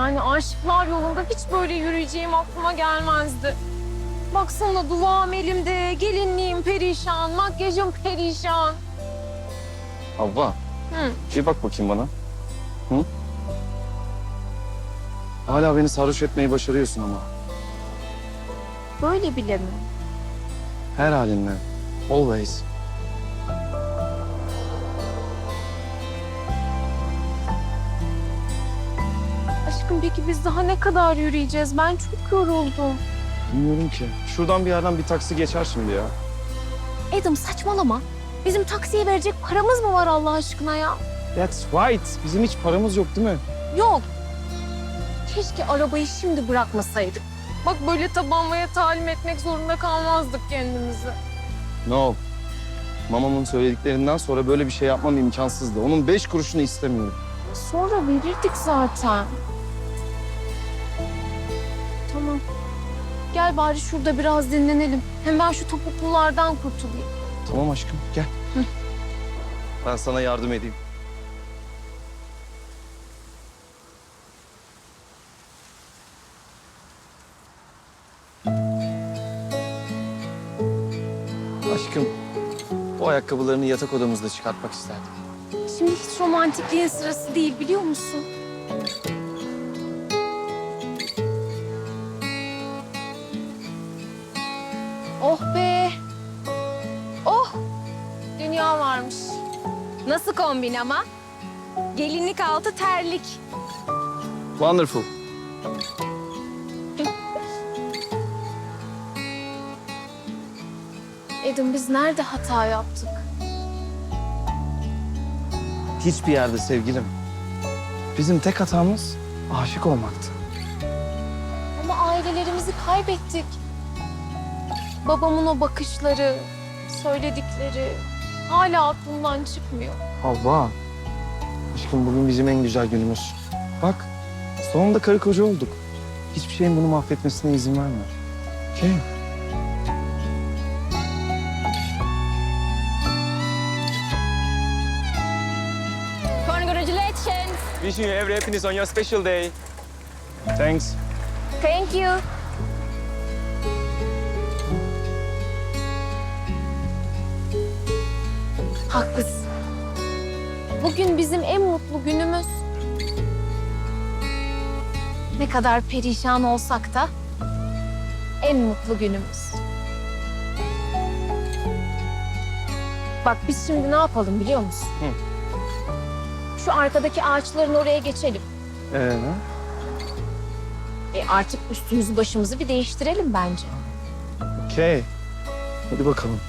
Yani aşıklar yolunda hiç böyle yürüyeceğim aklıma gelmezdi. Baksana duvağım elimde, gelinliğim perişan, makyajım perişan. Havva. Hı. Bir bak bakayım bana. Hı? Hala beni sarhoş etmeyi başarıyorsun ama. Böyle bile mi? Her halinle. Always. Aşkım peki biz daha ne kadar yürüyeceğiz? Ben çok yoruldum. Bilmiyorum ki. Şuradan bir yerden bir taksi geçer şimdi ya. Adam saçmalama. Bizim taksiye verecek paramız mı var Allah aşkına ya? That's right. Bizim hiç paramız yok değil mi? Yok. Keşke arabayı şimdi bırakmasaydık. Bak böyle tabanmaya talim etmek zorunda kalmazdık kendimizi. No. Mamamın söylediklerinden sonra böyle bir şey yapmam imkansızdı. Onun beş kuruşunu istemiyorum. Sonra verirdik zaten. Gel bari şurada biraz dinlenelim. Hem ben şu topuklulardan kurtulayım. Tamam aşkım gel. Ben sana yardım edeyim. Aşkım, bu ayakkabılarını yatak odamızda çıkartmak isterdim. Şimdi hiç romantikliğin sırası değil biliyor musun? Varmış. Nasıl kombin ama? Gelinlik altı terlik. Wonderful. Edim biz nerede hata yaptık? Hiçbir yerde sevgilim. Bizim tek hatamız aşık olmaktı. Ama ailelerimizi kaybettik. Babamın o bakışları, söyledikleri hala aklımdan çıkmıyor. Havva. Aşkım bugün bizim en güzel günümüz. Bak, sonunda karı koca olduk. Hiçbir şeyin bunu mahvetmesine izin verme. Okey. Congratulations. Wishing you every happiness on your special day. Thanks. Thank you. Haklısın. Bugün bizim en mutlu günümüz. Ne kadar perişan olsak da en mutlu günümüz. Bak biz şimdi ne yapalım biliyor musun? Şu arkadaki ağaçların oraya geçelim. Ee, E artık üstümüzü başımızı bir değiştirelim bence. okey. Hadi bakalım.